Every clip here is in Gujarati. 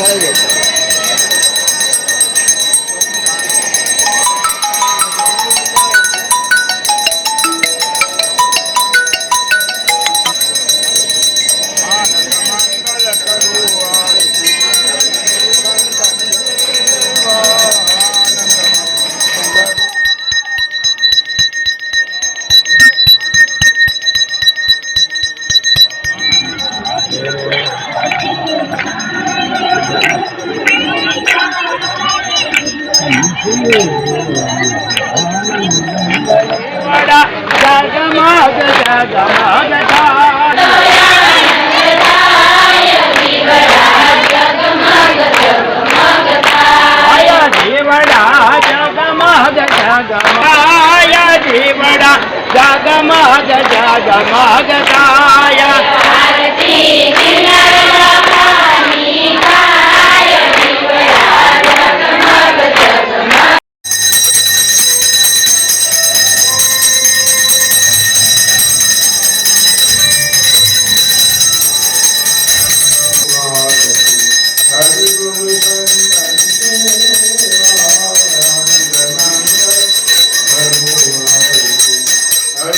વડા જગમગ જગમગ જીવડા જગમગ આય જીવડા જગમગ જગમગ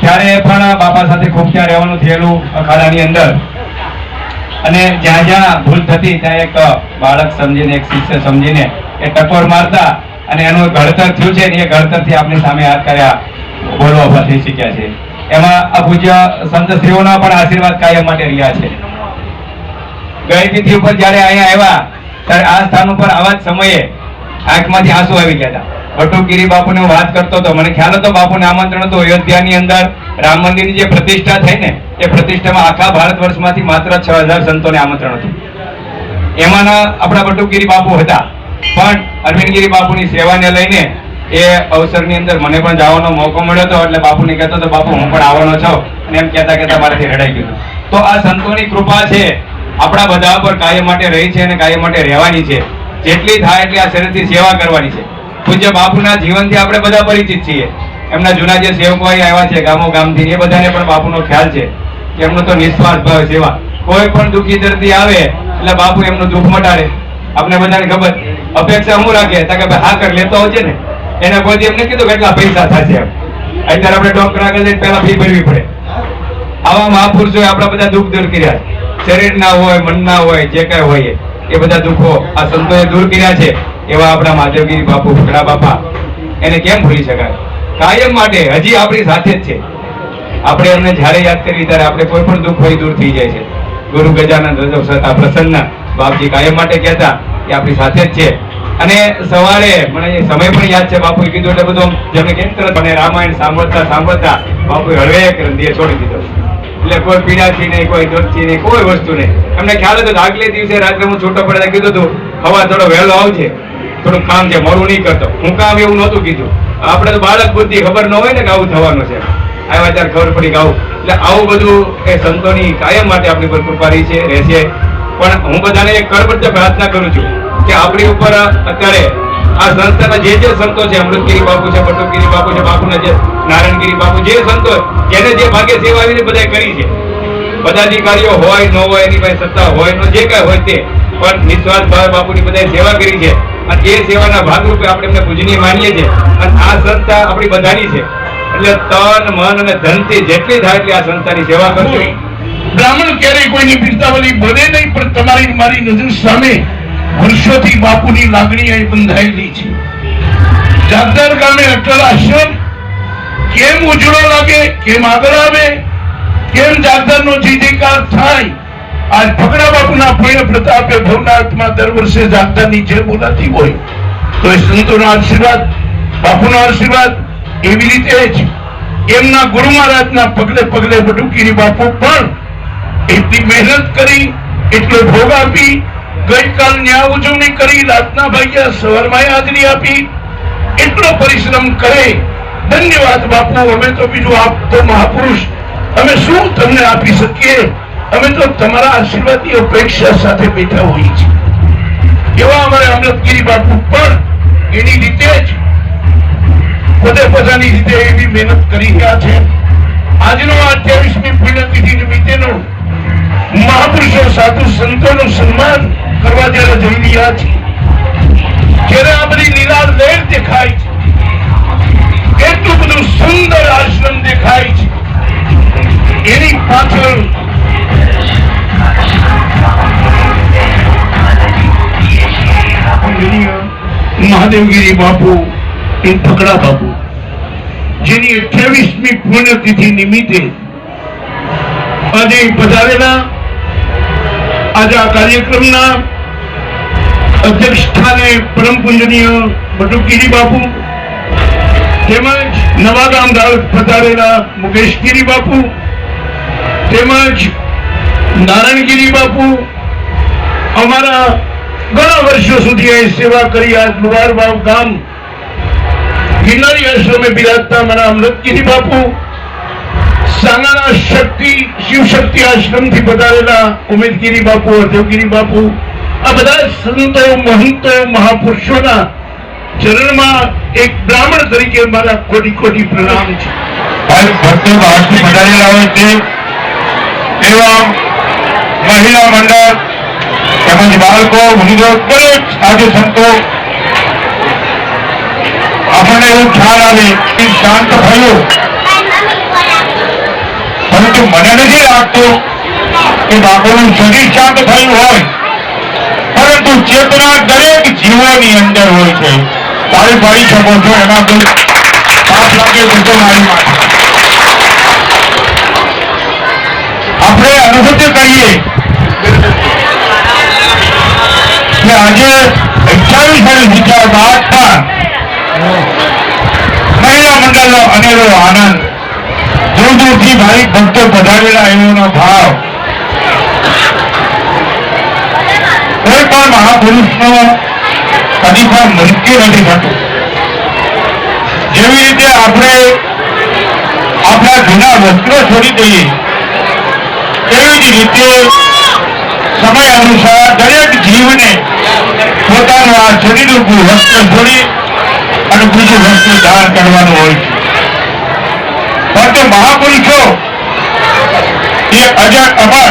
ત્યારે અને એનું ઘડતર થયું છે ને હાથ કર્યા, બોલવા ઊભા થઈ શક્યા છે. એમાં આ પૂજ્ય સંત શ્રીઓના પણ આશીર્વાદ કાયમ માટે રહ્યા છે. અહીંયા આ સ્થાન ઉપર આવા જ સમયે આંખમાંથી આંસુ આવી ગયા હતા. વટુકગીરી બાપુને હું વાત કરતો હતો. મને ખ્યાલ હતો બાપુને આમંત્રણ હતું. અયોધ્યાની અંદર રામ મંદિરની જે પ્રતિષ્ઠા થઈ ને, એ પ્રતિષ્ઠામાં આખા ભારત વર્ષમાંથી માત્ર છ હજાર સંતોને આમંત્રણ હતું. એમાંના આપણા વટુગીરી બાપુ હતા. પણ અરવિંદગીરી બાપુની સેવાને લઈને એ અવસરની અંદર મને પણ જવાનો મોકો મળ્યો હતો. એટલે બાપુને કહેતો હતો, બાપુ, હું પણ આવવાનો છું. અને એમ કહેતા કહેતા મારાથી રડાઈ ગયું તો આ સંતોની કૃપા છે આપણા બધા પર કાયમ માટે રહી છે અને કાયમ માટે રહેવાની છે. જેટલી થાય એટલી આ શરીરથી સેવા કરવાની છે. પૂજ્ય બાપુના જીવનથી આપણે બધા પરિચિત છીએ. એમના જૂના જે સેવકો આવ્યા છે ગામો ગામથી, એ બધાને પણ બાપુનો ખ્યાલ છે કે એમનો તો નિસ્વાર્થ ભાવ સેવા. કોઈ પણ દુઃખી દર્દી આવે, એટલે બાપુ એમનું દુઃખ મટાડે. આપણે બધાને ખબર. અપેક્ષા હું રાખે કે ભાઈ હા કર, લેતો આવજે ને. એને કોઈ એમને કીધું કે એટલા પૈસા થશે એમ. અત્યારે આપણે ડોક્ટર આગળ જઈને પહેલા ફી ભરવી પડે. આવા મહાપુરુષોએ આપણા બધા દુઃખ દૂર કર્યા. શરીરના હોય મનના હોય જે કાંઈ હોય એ, બધા દુઃખો આ સંતોએ દૂર કર્યા છે એવા આપણા માધવગીરી બાપુ ફકડા બાપા. એને કેમ ભૂલી શકાય? કાયમ માટે હજી આપણી સાથે જ છે. આપણે એમને જ્યારે યાદ કરીએ ત્યારે આપણે કોઈ પણ દુઃખ હોય દૂર થઈ જાય છે. ગુરુ ગજાનંદ રજવ સતા પ્રસન્ન બાપજી કાયમ માટે કહેતા કે આપણી સાથે જ છે. અને સવારે મને સમય પણ યાદ છે બાપુએ કીધું એટલે બધું જેમને કેમ તરત મને રામાયણ સાંભળતા સાંભળતા બાપુએ હળવે કરીને છોડી દીધો. એટલે કોઈ પીડાથી નહીં, કોઈ દોડથી નહીં, કોઈ વસ્તુ નહીં. એમને ખ્યાલ હતો આગલે દિવસે રાત્રે હું છૂટો પડે કીધું હતું હવા થોડો વહેલો આવજે. થોડું કામ છે, મોડું નહીં કરતો. હું કામ એવું નહોતું કીધું. આપણે તો બાળક બુદ્ધિ ખબર ન હોય ને કે આવું થવાનું છે. આવ્યા ત્યારે ખબર પડી કે આવું. એટલે આવું બધું એ સંતોની કાયમ માટે આપણી પર કૃપા રહી છે રહેશે પણ હું બધાને એક કરબદ્ધ પ્રાર્થના કરું છું કે આપણી ઉપર અત્યારે આ સંસ્થાના જે જે સંતો છે, અમૃતગીરી બાપુ છે, બટુકગીરી બાપુ છે બાપુના જે નારાયણગીરી બાપુ, જે સંતો જેને જે ભાગે સેવા આવીને બધા કરી છે. પદાધિકારીઓ હોય, ન હોય, એની પાસે સત્તા હોય, ન જે કાંઈ હોય તે. પણ નિસ્વાર્થ ભાવે બાપુની બધાએ સેવા કરી છે. અને એ સેવાના ભાગરૂપે આપણે એમને પૂજનીય માનીએ છીએ. અને આ સંસ્થા આપણી બધાની છે. એટલે તન, મન અને ધનથી જેટલી થાય એટલી આ સંસ્થાની સેવા કરજો. બ્રાહ્મણ ક્યારેય કોઈની વીરતાવલી બને નહીં, પણ તમારી મારી નજર સામે વર્ષોથી બાપુની લાગણી અહીં બંધાયેલી છે. જાગદાર ગામે અટલ આશ્રમ કેમ ઉજળો લાગે? કેમ આગળ આવે? કેમ જાગદારનો જય જયકાર થાય? આજ ફકડા બાપુના પુણ્ય પ્રતાપે ભવનાથમાં દર વર્ષે જાગદારની જે બોલાતી હોય, તો એ સંતોના આશીર્વાદ, બાપુનો આશીર્વાદ, એવી રીતે જ એમના ગુરુ મહારાજના પગલે પગલે બટુકીરી બાપુ પણ એટલી મહેનત કરી, એટલો ભોગ આપી, ગઈકાલ ન્યાય ઉજવણી કરી, રાતના ભાગ્યા સવારમાં હાજરી આપી, એટલો પરિશ્રમ કરે ધન્યવાદ બાપુ, અમે તો બીજું આપ તો મહાપુરુષ. અમે શું તમને આપી શકીએ? અમે તો તમારા આશીર્વાદની અપેક્ષા સાથે બેઠા હોઈએ છીએ. એવા અમારે અમલતગીરી બાપુ પણ એની રીતે જ પોતે પોતાની રીતે એવી મહેનત કરી રહ્યા છે. આજનો અઠ્યાવીસમી પુણ્યતિથિ નિમિત્તેનો મહાપુરુષો સાધુ સંતોનું સન્માન કરવા જયારે જઈ રહ્યા છીએ જ્યારે આ બધી લીલા લહેર દેખાય છે. એટલું બધું સુંદર આશ્રમ દેખાય છે. એની પાછળ મહાદેવગીરી બાપુ, એ ફકડા બાપુ, જેની અઠ્યાવીસમી પુણ્યતિથિ નિમિત્તે આજે પધારેલા આજે આ કાર્યક્રમના અધ્યક્ષ સ્થાને પરમ પૂજનીય બટુકીરી બાપુ તેમજ નવાગામ ગામ પધારેલા મુકેશગીરી બાપુ, તેમજ નારાયણગીરી બાપુ, અમારા ઘણા વર્ષો સુધી અહીં સેવા કરી આ લુવારવાવ ગામ, ગિરનારી આશ્રમે બિરાજતા મારા અમૃતગીરી બાપુ સાંગાના શક્તિ શિવ શક્તિ આશ્રમથી પધારેલા ઉમેદગીરી બાપુ અધવગીરી બાપુ, આ બધા સંતો મહંતો મહાપુરુષોના ચરણમાં એક બ્રાહ્મણ તરીકે મારા કોટી કોટી પ્રણામ છે. મહિલા મંડળ, તેમજ બાળકો દરેક સાધુ સંતો, આપણને એવું ખ્યાલ આવે શાંત થયું. પરંતુ મને નથી લાગતું કે બાપુનું શરીર શાંત થયું હોય. પરંતુ ચેતના દરેક જીવોની અંદર હોય છે. તાળી પાડી શકો છો એના કોઈ પાંચ લાખે તો તો મારી માટે આપણે અનુસત્ય કહીએ. કે આજે અઠ્યાવીસ અને બીજા બાદ પણ મહિલા મંડળનો અનેરો આનંદ. દૂર દૂરથી ભાવિક ભક્તો પધારેલા એનો ભાવ. કોઈ પણ મહાપુરુષનો કદી પણ મૃત્યુ નથી થતું. જેવી રીતે આપણે આપણા જૂના વસ્ત્રો છોડી દઈએ, એવી જ રીતે સમય અનુસાર દરેક જીવને પોતાનું આ શરીર વસ્ત્ર છોડી અને બીજું વસ્ત્ર દાન કરવાનું હોય છે. પરંતુ મહાપુરુષો એ અજર અમર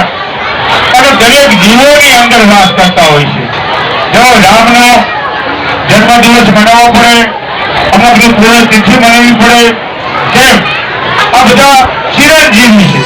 અને દરેક જીવોની અંદર વાસ કરતા હોય છે. જો રામનો જન્મદિવસ મનાવવો પડે અમુકની પૂર્ણ તિથિ મનાવવી પડે. તેમ આ બધા ચિરંજીવી છે.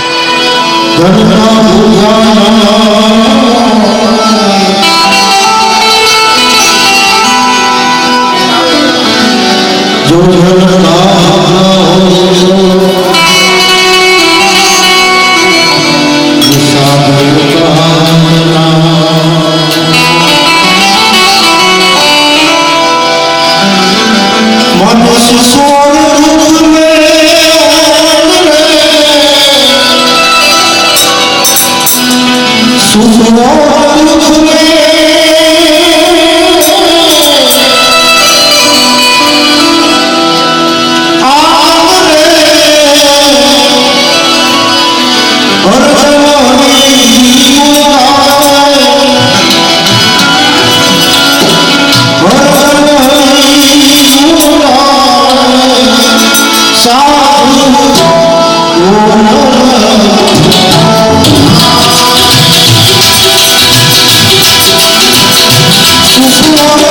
Oh,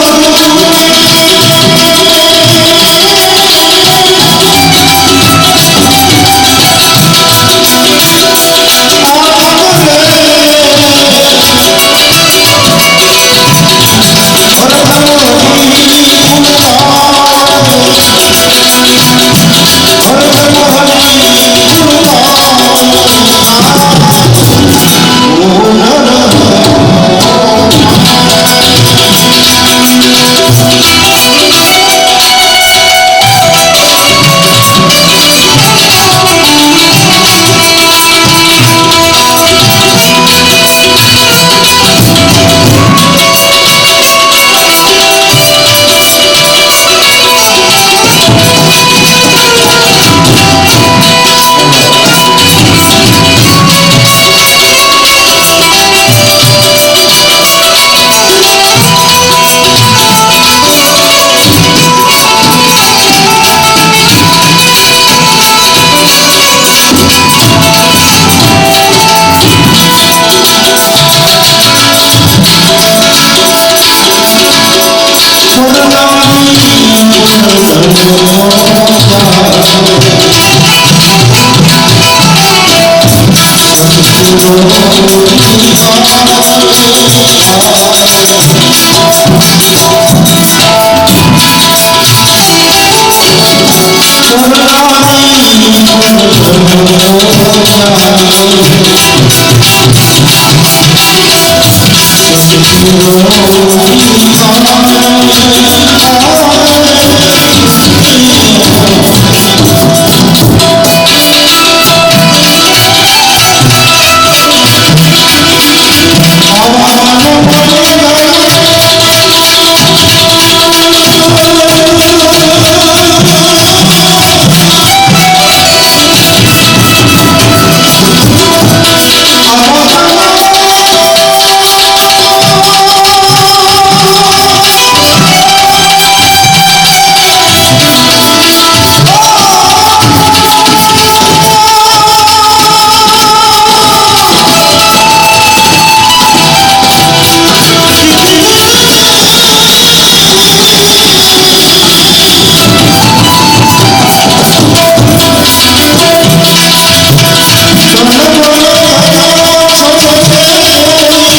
Oh,